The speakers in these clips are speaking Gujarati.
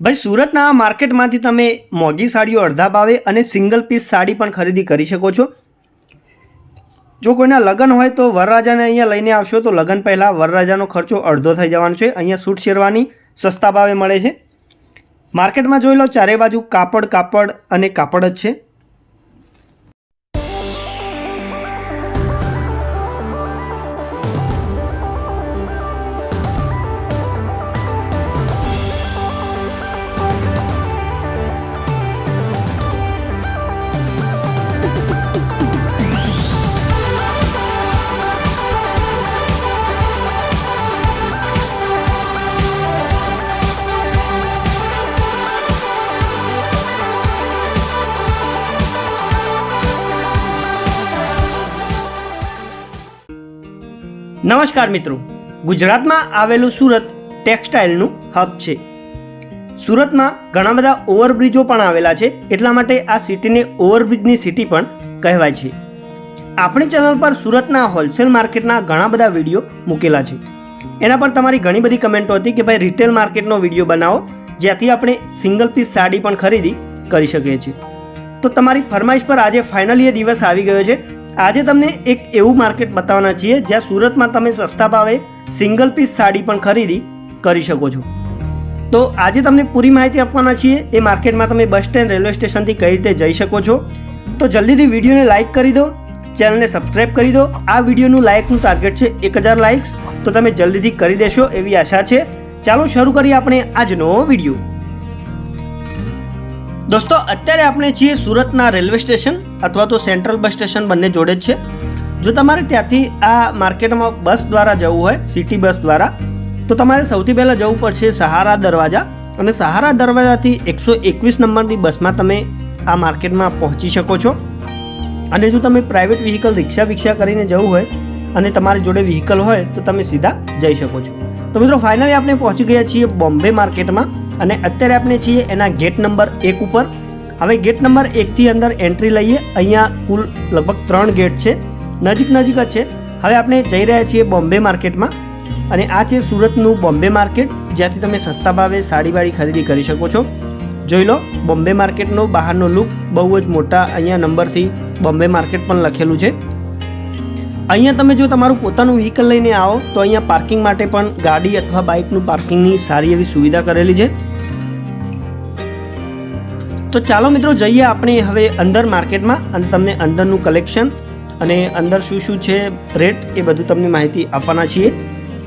ભાઈ, સુરતના માર્કેટમાંથી તમે મોંઘી સાડીઓ અડધા ભાવે અને સિંગલ પીસ સાડી પણ ખરીદી કરી શકો છો. જો કોઈના લગ્ન હોય તો વરરાજાને અહીંયા લઈને આવશો તો લગ્ન પહેલાં વરરાજાનો ખર્ચો અડધો થઈ જવાનો છે. અહીંયા સૂટ શેરવાની સસ્તા ભાવે મળે છે. માર્કેટમાં જોઈ લો, ચારે બાજુ કાપડ કાપડ અને કાપડ જ છે. નમસ્કાર મિત્રો, ગુજરાતમાં આવેલું સુરત ટેક્સટાઇલનું હબ છે. સુરતમાં ઘણા બધા ઓવરબ્રિજો પણ આવેલા છે, એટલા માટે આ સિટીને ઓવરબ્રિજની સિટી પણ કહેવાય છે. આપણી ચેનલ પર સુરતના હોલસેલ માર્કેટના ઘણા બધા વીડિયો મૂકેલા છે. એના પર તમારી ઘણી બધી કમેન્ટો હતી કે ભાઈ રિટેલ માર્કેટનો વીડિયો બનાવો, જ્યાંથી આપણે સિંગલ પીસ સાડી પણ ખરીદી કરી શકીએ છીએ. તો તમારી ફરમાઈશ પર આજે ફાઇનલી એ દિવસ આવી ગયો છે. આજે તમને એક એવું માર્કેટ બતાવવાના છીએ જ્યાં સુરતમાં તમે સસ્તા ભાવે સિંગલ પીસ સાડી પણ ખરીદી કરી શકો છો. તો આજે તમને પૂરી માહિતી આપવાના છીએ એ માર્કેટમાં તમે બસ સ્ટેન્ડ રેલવે સ્ટેશનથી કઈ રીતે જઈ શકો છો. તો જલ્દીથી વિડીયોને લાઇક કરી દો, ચેનલને સબસ્ક્રાઇબ કરી દો. આ વિડીયોનું લાઇકનું ટાર્ગેટ છે એક હજાર લાઇક્સ તો તમે જલ્દીથી કરી દેશો એવી આશા છે. ચાલો શરૂ કરીએ આપણે આજનો વીડિયો. દોસ્તો, અત્યારે આપણે છીએ સુરતના રેલવે સ્ટેશન અથવા તો સેન્ટ્રલ બસ સ્ટેશન બંને જોડે જ છે. જો તમારે ત્યાંથી આ માર્કેટમાં બસ દ્વારા જવું હોય, સિટી બસ દ્વારા, તો તમારે સૌથી પહેલાં જવું પડશે સહારા દરવાજા અને સહારા દરવાજાથી એકસો એકવીસ નંબરની બસમાં તમે આ માર્કેટમાં પહોંચી શકો છો. અને જો તમે પ્રાઇવેટ વ્હીકલ રિક્ષા વિક્ષા કરીને જવું હોય અને તમારી જોડે વ્હીકલ હોય, તો તમે સીધા જઈ શકો છો. તો મિત્રો, ફાઇનલી આપણે પહોંચી ગયા છીએ બોમ્બે માર્કેટમાં. અને અત્યારે આપણે છીએ એના ગેટ નંબર એક ઉપર. હવે ગેટ નંબર એકથી અંદર એન્ટ્રી લઈએ. અહીંયા કુલ લગભગ ત્રણ ગેટ છે. નજીક નજીક જ છે. હવે આપણે જઈ રહ્યા છીએ બોમ્બે માર્કેટમાં. અને આ છે સુરતનું બોમ્બે માર્કેટ, જ્યાંથી તમે સસ્તા ભાવે સાડીવાળી ખરીદી કરી શકો છો. જોઈ લો, બોમ્બે માર્કેટનો બહારનો લુક બહુ જ મોટા અહીંયા નંબરથી બોમ્બે માર્કેટ પણ લખેલું છે. અહીંયા તમે જો તમારું પોતાનું વ્હીકલ લઈને આવો, તો અહીંયા પાર્કિંગ માટે પણ ગાડી અથવા બાઇકનું પાર્કિંગની સારી એવી સુવિધા કરેલી છે. તો ચાલો મિત્રો જઈએ આપણે હવે અંદર માર્કેટમાં અને તમને અંદરનું કલેક્શન અને અંદર શું શું છે, રેટ એ બધું તમને માહિતી આપવાના છીએ.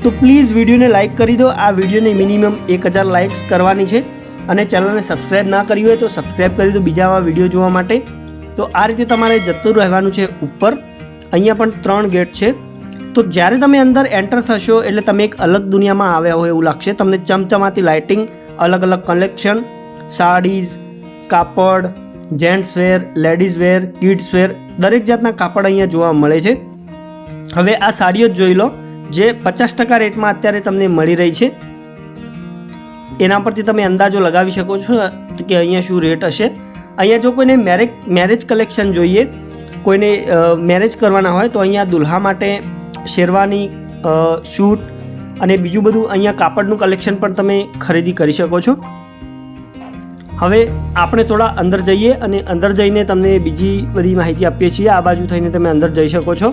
તો પ્લીઝ વિડીયોને લાઇક કરી દો. આ વિડીયોને મિનિમમ એક હજાર લાઇક્સ કરવાની છે અને ચેનલને સબસ્ક્રાઈબ ના કરી હોય તો સબસ્ક્રાઈબ કરી દો બીજા વીડિયો જોવા માટે. તો આ રીતે તમારે જતું રહેવાનું છે ઉપર. અહીંયા પણ ત્રણ ગેટ છે. તો જ્યારે તમે અંદર એન્ટર થશો એટલે તમે એક અલગ દુનિયામાં આવ્યા હોય એવું લાગશે. તમને ચમચમાતી લાઇટિંગ અલગ અલગ કલેક્શન, સાડીઝ કાપડ gents wear ladies wear kids wear દરેક જાતના કાપડ અહીંયા જોવા મળે છે. હવે આ સાડીઓ જ જોઈ લો, જે પચાસ ટકા રેટમાં અત્યારે તમને મળી રહી છે. એના પરથી તમે અંદાજો લગાવી શકો છો કે અહીંયા શું રેટ હશે. અહીંયા જો કોઈને મેરેજ મેરેજ કલેક્શન જોઈએ, કોઈને મેરેજ કરવાના હોય, તો અહીંયા દુલ્હા માટે શેરવાની શૂટ અને બીજું બધું અહીંયા કાપડનું કલેક્શન પણ તમે ખરીદી કરી શકો છો. હવે આપણે થોડા અંદર જઈએ અને અંદર જઈને તમને બીજી બધી માહિતી આપીએ છીએ. આ બાજુ થઈને તમે અંદર જઈ શકો છો.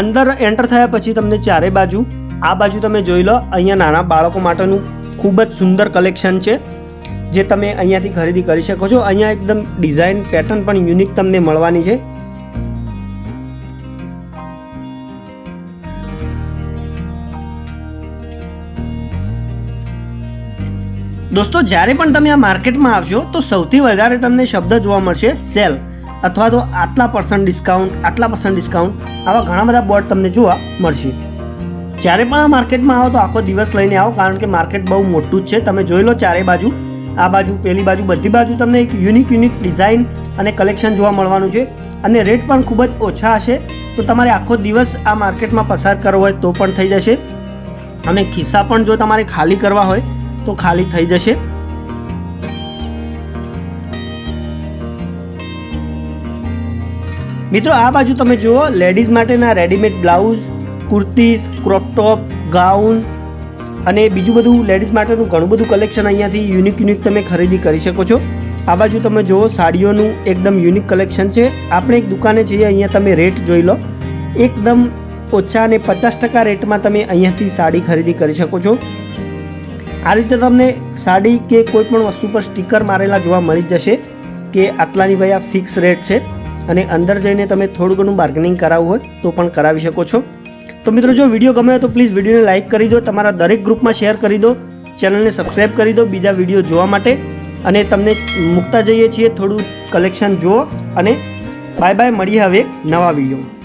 અંદર એન્ટર થયા પછી તમને ચારે બાજુ, આ બાજુ તમે જોઈ લો, અહીંયા નાના બાળકો માટેનું ખૂબ જ સુંદર કલેક્શન છે, જે તમે અહીંયાથી ખરીદી કરી શકો છો. અહીંયા એકદમ ડિઝાઇન પેટર્ન પણ યુનિક તમને મળવાની છે. દોસ્તો, જ્યારે પણ તમે આ માર્કેટમાં આવશો, તો સૌથી વધારે તમને શબ્દ જોવા મળશે સેલ. અથવા તો આટલા પર્સન્ટ ડિસ્કાઉન્ટ આટલા પર્સન્ટ ડિસ્કાઉન્ટ આવા ઘણા બધા બોર્ડ તમને જોવા મળશે. જ્યારે પણ આ માર્કેટમાં આવો, તો આખો દિવસ લઈને આવો, કારણ કે માર્કેટ બહુ મોટું જ છે. તમે જોઈ લો ચારે બાજુ, આ બાજુ, પેલી બાજુ, બધી બાજુ તમને એક યુનિક યુનિક ડિઝાઇન અને કલેક્શન જોવા મળવાનું છે. અને રેટ પણ ખૂબ જ ઓછા હશે. તો તમારે આખો દિવસ આ માર્કેટમાં પસાર કરવો હોય તો પણ થઈ જશે. અને ખિસ્સા પણ જો તમારે ખાલી કરવા હોય તો ખાલી થઈ જશે. મિત્રો, આ બાજુ તમે જુઓ, લેડીઝ માટેના readymade blouse kurtis crop top gown અને બીજું બધું લેડીઝ માટેનું ઘણું બધું કલેક્શન અહીંયાથી યુનિક યુનિક તમે ખરીદી કરી શકો છો. આ બાજુ તમે જુઓ, સાડીઓનું એકદમ યુનિક કલેક્શન છે. આપણે એક દુકાને છીએ અહીંયા તમે રેટ જોઈ લો. એકદમ ઓછા અને પચાસ ટકા રેટમાં તમે અહીંયાથી સાડી ખરીદી કરી શકો છો. આ રીતે તમને સાડી કે કોઈ પણ વસ્તુ પર સ્ટીકર મારેલા જોવા મળી જશે કે આટલાની ભાઈ આ ફિક્સ રેટ છે અને અંદર જઈને તમે થોડું ઘણું બાર્ગેનિંગ કરાવવું હોય તો પણ કરાવી શકો છો. તો મિત્રો જો વીડિયો ગમે તો પ્લીઝ વિડીયોને લાઇક કરી દો, તમારા દરેક ગ્રુપમાં શેર કરી દો ચેનલને સબસ્ક્રાઈબ કરી દો, બીજા વીડિયો જોવા માટે. અને તમને મૂકતા જઈએ છીએ થોડું કલેક્શન જુઓ અને બાય બાય મળીએ હવે નવા વીડિયો